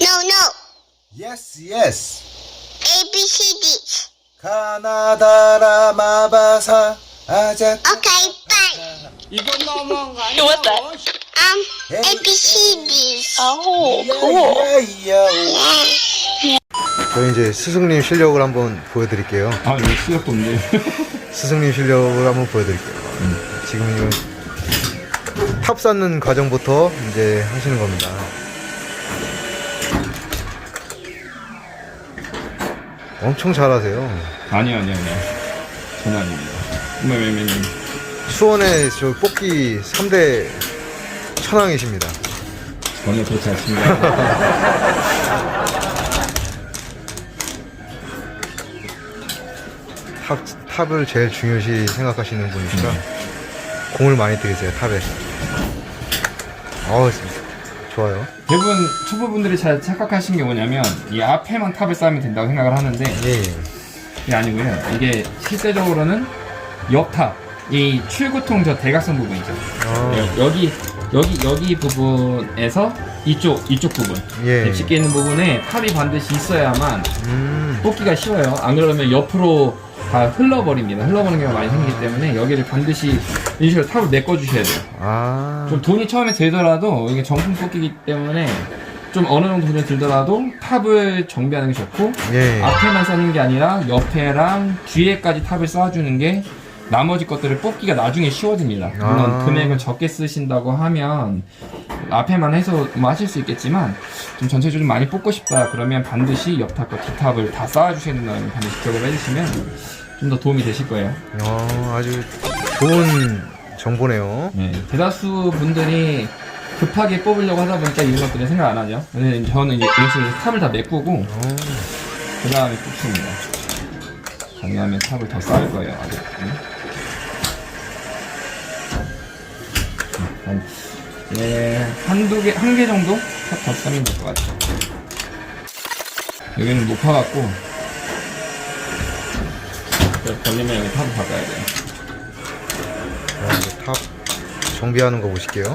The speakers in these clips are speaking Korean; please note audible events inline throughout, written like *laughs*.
No, no. Yes, yes. A, B, C, D. 가나다라 마바사 아자. Okay, fine. 이건 너무한 거 아니야? What's that? Um, A, B, C, D. Oh, cool. Yeah. 저희 이제 스승님 실력을 한번 보여드릴게요. 아, 이거 시작도 없네. *laughs* 스승님 실력을 한번 보여드릴게요. 지금 이거 탑 쌓는 과정부터 이제 하시는 겁니다. 엄청 잘하세요. 아니요, 아니요, 아니요. 전혀 아닙니다. 네, 네, 네, 네. 수원의 저 뽑기 3대 천왕이십니다. 전혀 그렇지 않습니다. *laughs* 탑, 탑을 제일 중요시 생각하시는 분이시라 공을 많이 들이세요, 탑에. 어우, 좋아요. 대부분 초보분들이 잘 착각하시는 게 뭐냐면 이 앞에만 탑을 쌓으면 된다고 생각을 하는데 예, 예. 이게 아니고요. 이게 실제적으로는 옆탑, 이 출구통 저 대각선 부분이죠. 아, 여- 여기 여기 여기 부분에서 이쪽 이쪽 부분 예. 집게 있는 부분에 탑이 반드시 있어야만 음, 뽑기가 쉬워요. 안 그러면 옆으로 다 흘러버립니다. 흘러버리는 경우가 많이 생기기 때문에 여기를 반드시 식으로 탑을 메꿔주셔야 돼요. 아, 좀 돈이 처음에 들더라도 이게 정품 뽑기이기 때문에 좀 어느 정도 돈이 들더라도 탑을 정비하는 게 좋고 예. 앞에만 쌓는 게 아니라 옆에랑 뒤에까지 탑을 쌓아주는 게 나머지 것들을 뽑기가 나중에 쉬워집니다. 물론 아. 금액을 적게 쓰신다고 하면 앞에만 해서 뭐 하실 수 있겠지만 좀 전체적으로 좀 많이 뽑고 싶다 그러면 반드시 옆 탑과 뒷탑을 다 쌓아주셔야 된다는 걸 반드시 기억을 해주시면 좀 더 도움이 되실 거예요. 어, 아주 좋은 정보네요. 네, 대다수 분들이 급하게 뽑으려고 하다 보니까 이런 것들을 생각 안 하죠. 근데 저는 이제 이런 식으로 탑을 다 메꾸고 어, 그 다음에 뽑습니다. 가능하면 탑을 더 쌓을 거예요. 아직. 응? 한, 예, 한두 개, 한 개 정도 탑 더 쌓으면 될 것 같아요. 여기는 높아갖고, 걸리면 여기 탑을 바꿔야 돼요. 탑 정비하는 거 보실게요.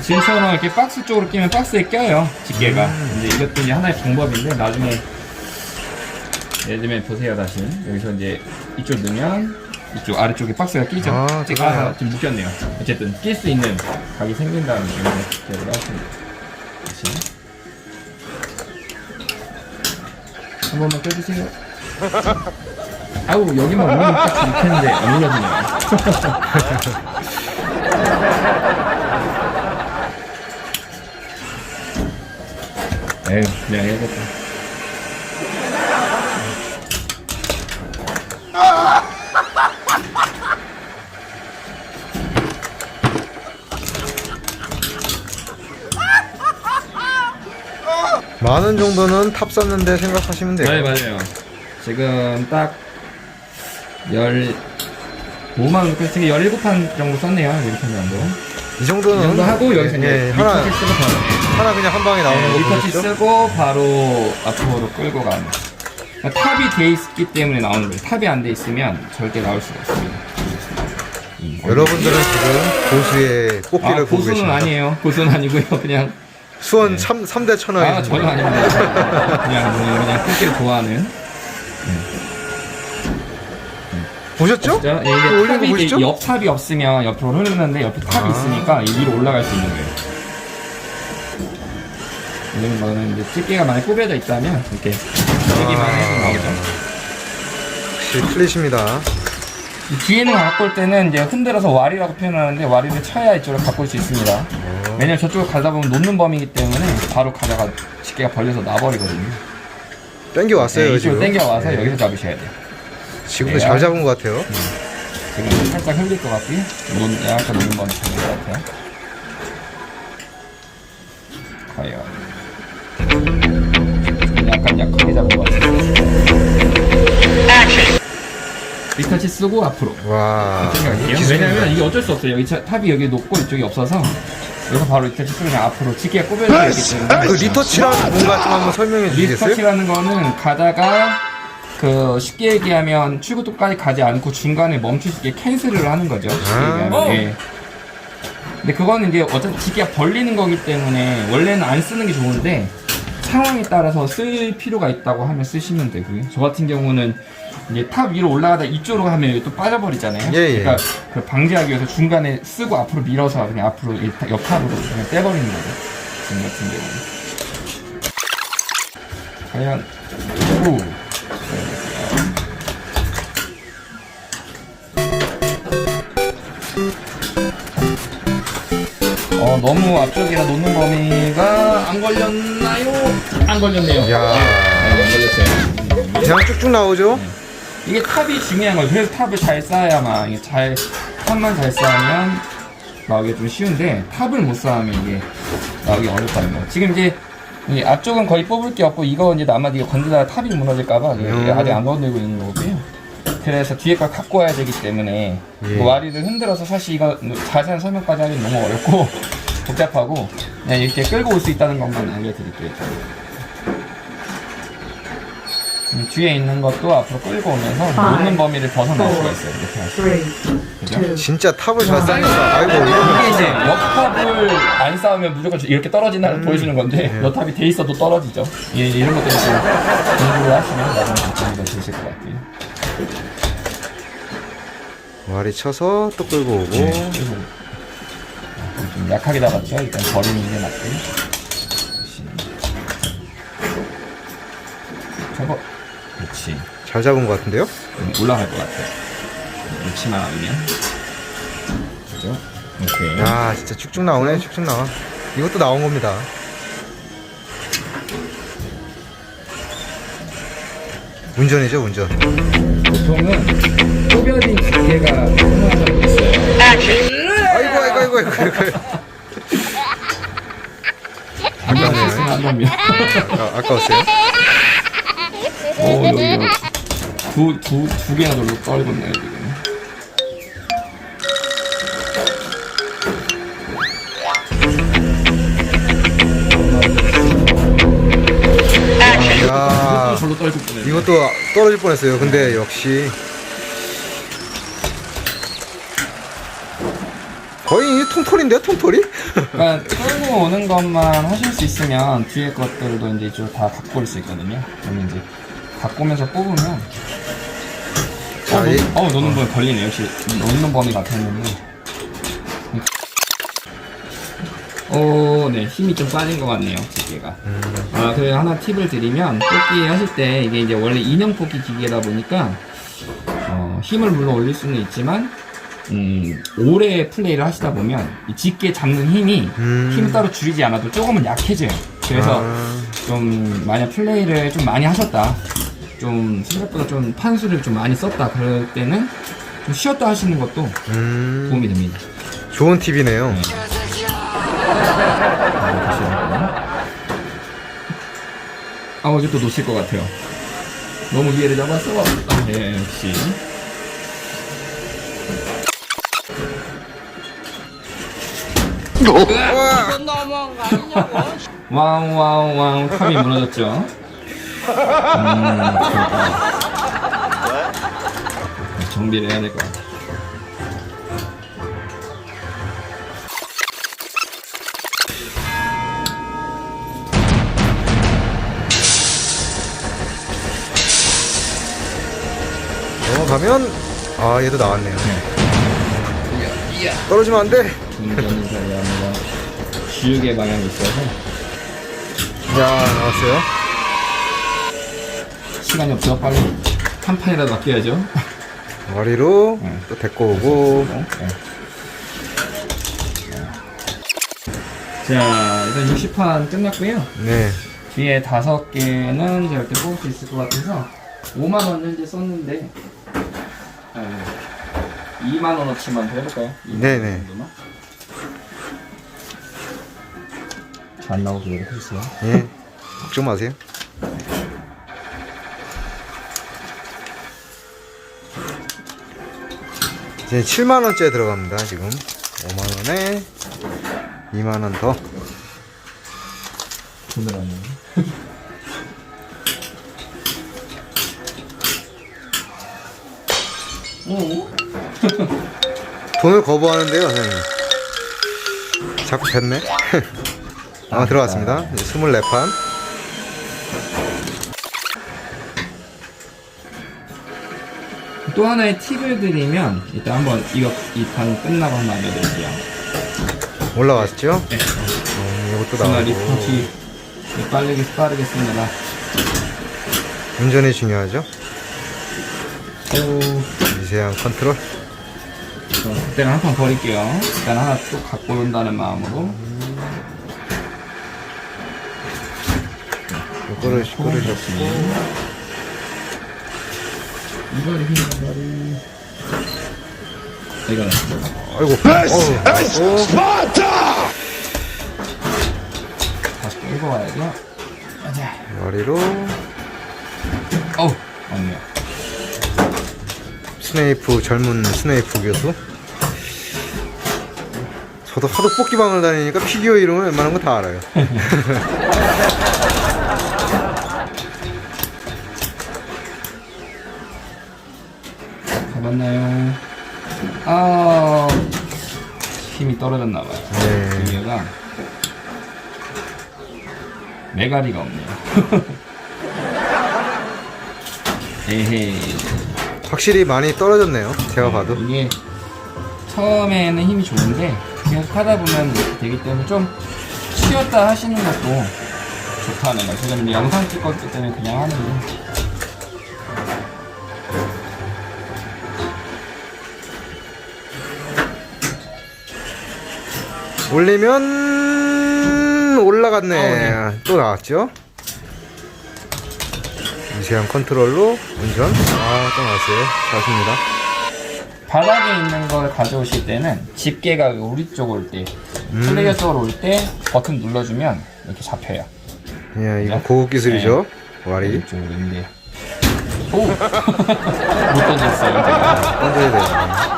지금처럼 이렇게 박스 쪽으로 끼면 박스에 껴요 집게가. 이제 이것도 이제 하나의 방법인데 나중에 예를 들면 보세요 다시. 여기서 이제 이쪽 넣으면 이쪽 아래쪽에 박스가 끼죠. 아, 제가 그러네요. 지금 묶였네요. 어쨌든 낄 수 있는 각이 생긴다는 의미로 기억을 하십니다. 다시. 한 번만 껴주세요 *laughs* 아우 여기만 올리면 딱 좋겠는데. 안 올라지네요. 에휴 그냥 해야겠다. 많은 정도는 탑 쌓는데 생각하시면 돼요. 네 맞아요. 지금 딱 열 5만원 정도 17판 정도 썼네요 17판 정도 이 정도는 이 정도 하고 여기서 이제 예, 하나 리터치 쓰고 바로. 하나 그냥 한 방에 나오는 네, 거 리터치 보셨죠? 쓰고 바로 앞으로 끌고 가는. 그러니까 탑이 돼 있기 때문에 나오는 거예요. 탑이 안 돼 있으면 절대 나올 수가 없습니다. 음, 여러분들은 지금 고수의 꽃길을 아, 보고 고수는 계십니다. 아니에요. 고수는 아니고요. *laughs* 그냥 수원 삼 3, 대 천왕이 아 전혀 아닙니다. 그냥 그냥 꽃게를 좋아하는 보셨죠? 진짜 이거 이게 올린 거 탑이 보시죠? 이제 옆 탑이 없으면 옆으로 흐르는데 옆에 탑이 아. 있으니까 이 위로 올라갈 수 있는 거예요. 이런 거는 이제 집게가 많이 꾸며져 있다면 이렇게 쓰기만 아. 해도 나오죠. 역시 틀리십니다. 이 뒤에는 갖고 올 때는 이제 흔들어서 와리라고 표현하는데 와리를 쳐야 이쪽으로 갖고 올 수 있습니다. 어. 왜냐면 저쪽을 가다 보면 놓는 범위이기 때문에 바로 가다가 집게가 벌려서 나버리거든요. 땡겨 왔어요 네, 지금. 이쪽으로 당겨와서 네. 여기서 잡으셔야 돼요. 지금도 네. 잘 잡은 것 같아요. 지금 살짝 흘릴 것 같고요. 논, 약간 놓는 범위 잡은 것 같아요. 과연. 약간 약하게 잡은 것 같아요. 리터치 쓰고 앞으로. 와. 왜냐면 이게 어쩔 수 없어요. 여기 차- 탑이 여기 높고 이쪽이 없어서 여기서 바로 리터치 쓰고 그냥 앞으로 집게가 꼽여져 있기 때문에 그 리터치란 뭔가 좀 한번 설명해 주시겠어요? 리터치라는 거는 가다가 그 쉽게 얘기하면 출구도까지 가지 않고 중간에 멈출 수 있게 캔슬을 하는 거죠. 쉽게 아. 얘기하면. 예. 근데 그거는 이제 어차피 집게가 벌리는 거기 때문에 원래는 안 쓰는 게 좋은데 상황에 따라서 쓸 필요가 있다고 하면 쓰시면 되고요. 저 같은 경우는 이제 탑 위로 올라가다 이쪽으로 하면 또 빠져버리잖아요. 예, 예. 그러니까 그 방지하기 위해서 중간에 쓰고 앞으로 밀어서 그냥 앞으로 이 타- 옆 탑으로 그냥 떼버리는 거죠. 지금 같은 경우는. 과연 오. 너무 앞쪽이라 놓는 범위가 안 걸렸나요? 안 걸렸네요. 야. 네, 안 걸렸어요. 그냥 쭉쭉 나오죠? 이게 탑이 중요한 거예요. 그래서 탑을 잘 쌓아야만 이게 잘 탑만 잘 쌓으면 나오기 좀 쉬운데 탑을 못 쌓으면 이게 나오기 어렵다는 거. 지금 이제 이 앞쪽은 거의 뽑을 게 없고 이거 이제 아마 이게 건드다가 탑이 무너질까봐 이게 음. 아직 안 건들고 있는 거고요. 그래서 뒤에 걸 갖고 와야 되기 때문에 예. 그 와리를 흔들어서 사실 이거 자세한 설명까지 하기는 너무 어렵고 복잡하고 그냥 이렇게 끌고 올 수 있다는 것만 알려드릴게요. 음, 뒤에 있는 것도 앞으로 끌고 오면서 놓는 범위를 벗어날 수가 있어요. 이렇게 하시면. 그죠? 진짜 탑을 잘 쌓는다. 아이고. 이게 이제 옆탑을 안 쌓으면 무조건 이렇게 떨어진다는 걸 보여주는 건데 예. 옆탑이 돼 있어도 떨어지죠. 예, 이런 것들을 좀 공부를 하시면 나중에 도움이 되실 것 같고요. 와리 쳐서 또 끌고 오고. 네, 그리고 어, 좀 약하게 잡았죠. 일단 버리는 게 낫고요. 접어. 그렇지. 잘 잡은 것 같은데요? 좀 올라갈 것 같아요. 놓지만 않으면. 그죠? 오케이. 야, 진짜 쭉쭉 나오네, 쭉쭉 나와. 이것도 나온 겁니다. 운전이죠, 운전. 보통은 쪼벼진 기계가 통화하고 있어요. 아이고. 아이고. 한번 실수는 한 겁니다. 아, 아까웠어요? 오, 여기 두, 두, 두 개나 정도 떨궜네요, 지금. 야, 절로 떨고 보내요. 이것도 떨어질 뻔했어요. 근데 역시 통털인데요, 통털이? 그러니까 끌고 오는 것만 하실 수 있으면 뒤에 것들도 이제 이쪽 다 갖고 올수 있거든요. 그러면 이제 오면서 뽑으면 자, 어, 이- 놓, 어, 놓는 범위 걸리네. 역시 놓는 범위 같았는데. 오, 네. 힘이 좀 빠진 것 같네요, 기계가. 아, 그래 하나 팁을 드리면, 뽑기 하실 때, 이게 이제 원래 인형 뽑기 기계다 보니까, 어, 힘을 물론 올릴 수는 있지만, 음, 오래 플레이를 하시다 보면, 이 집게 잡는 힘이, 음. 힘 따로 줄이지 않아도 조금은 약해져요. 그래서, 아, 좀 만약 플레이를 좀 많이 하셨다 좀 생각보다 좀 판수를 좀 많이 썼다 그럴 때는 좀 쉬었다 하시는 것도 음, 도움이 됩니다 좋은 팁이네요. 네. 아 이제 또 놓칠 것 같아요 너무 위에를 잡았어 아, 예 역시 와우 와우 와우 탑이 무너졌죠 음, 그러니까. 정비를 해야 될 것 같아 넘어가면 아 얘도 나왔네요. 떨어지면 안 돼. 운전을 잘합니다 지우개 방향이 있어서 야 나왔어요. 시간이 없어 빨리 한 판이라도 맡겨야죠 와리로 네. 또 데리고 오고. 어? 네. 자 일단 60판 끝났고요 네. 뒤에 다섯 개는 제가 이렇게 뽑을 수 있을 것 같아서 5만 원 현재 썼는데 2만 원어치만 더 해볼까요? 2만 네네. 원 정도만? 잘 나오게 해주세요 예. 걱정 마세요. 이제 7만 원째 들어갑니다. 지금 5만 원에 2만 원 더. 돈을 안 내요 오? *laughs* 돈을 거부하는데요, 선생님. 자꾸 뱉네. *laughs* 아, 들어왔습니다 24판. 또 하나의 팁을 드리면 일단 한번 이거 이판 끝나고 한번 알려드릴게요. 올라왔죠? 네. 음, 이것도 나오고 리프티 빠르게 빠르겠습니다. 운전이 중요하죠. 미세한 컨트롤. 그럼 그때는 한판 버릴게요. 일단 하나 또 갖고 온다는 마음으로 요거를 시끄를 음, 잡고 이거를 힘 이거를 이거는 아이고 어우 나이스 다시 또 읽어봐야죠. 가자. 머리로. 어우, 맞네요. 스네이프 젊은 스네이프 교수. 저도 하도 뽑기방을 다니니까 피규어 이름은 웬만한 거 다 알아요 *laughs* 잡았나요? 아, 힘이 떨어졌나봐요. 네. 이게가 메가리가 없네요. *laughs* 에헤이. 확실히 많이 떨어졌네요 제가 봐도 이게 처음에는 힘이 좋은데 계속 하다 보면 이렇게 되기 때문에 좀 쉬었다 하시는 것도 좋다는 거예요. 지금 영상 찍었기 때문에 그냥 하는데 올리면 올라갔네. 또 나왔죠? 미세한 컨트롤로 운전. 아 또 나왔어요. 좋습니다. 바닥에 있는 걸 가져오실 때는 집게가 우리 쪽 올 때, 플레이어 쪽으로 올 때 버튼 눌러주면 이렇게 잡혀요. 예 이거 네. 고급 기술이죠? 와리. 이쪽으로 있는데. 오! *laughs* 못 던졌어요, 제가. 던져야 돼요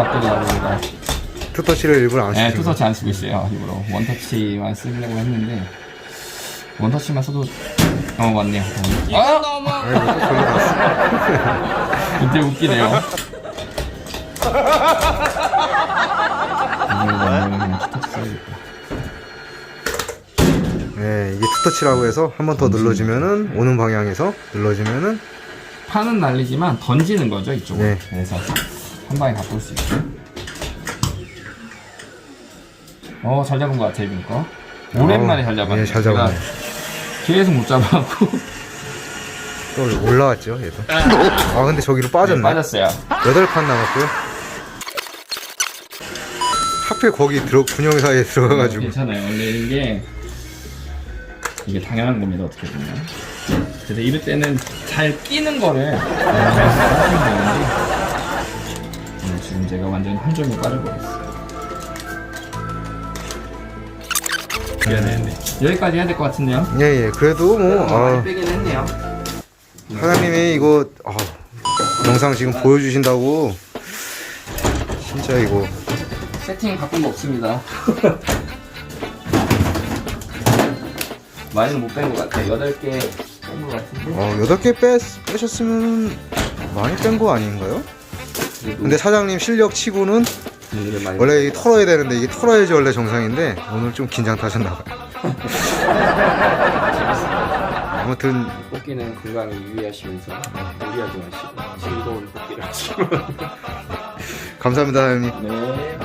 앞뒤로 나오니까. 투터치를 일부러 안 네, 쓰시고 투서치 안 쓰고 있어요, 일부러. 원터치만 쓰려고 했는데. 원터치만 써도, 어, 맞네요. 아! 걸려 나왔어 그때 웃기네요. 이거는 그냥 투터치 써야겠다. 네 이게 투터치라고 해서 한 번 더 눌러주면은 오는 방향에서 눌러주면은 판은 날리지만 던지는 거죠 이쪽으로 네. 그래서 한 방에 다 볼 수 있게 어 잘 잡은 것 같아요 이번 거. 오랜만에 잘 잡았네요 예, 잘 잡았네. 제가 계속 못 잡아갖고. *laughs* 또 올라왔죠 얘도? 아 근데 저기로 빠졌네. 빠졌어요. 여덟 칸 남았고요. 하필 거기 들어 군용 사이에 들어가가지고. 괜찮아요. 원래 이게 이게 당연한 겁니다 어떻게 보면. 그래서 이럴 때는 잘 끼는 거를. 네, 지금 제가 완전 한 점이 빠져버렸어요. 되는데 여기까지 해야 될 것 같은데요? 예 예. 그래도 뭐 많이 아, 빼긴 했네요. 사장님이 이거 아, 영상 지금 보여주신다고. 진짜 이거. 세팅 바꾼 거 없습니다. *laughs* 많이는 못 뺀 것 같아요. 8개 뺀 것 같은데. 어, 여덟 개 뺐, 빼셨으면 많이 뺀 거 아닌가요? 근데 사장님 실력 치고는 원래 이게 털어야 되는데 이게 털어야지 원래 정상인데 오늘 좀 긴장 타셨나 봐요. *laughs* 아무튼 뽑기는 건강에 유의하시면서 무리하지 마시고 즐거운 뽑기를 하시고. 감사합니다 사장님. 네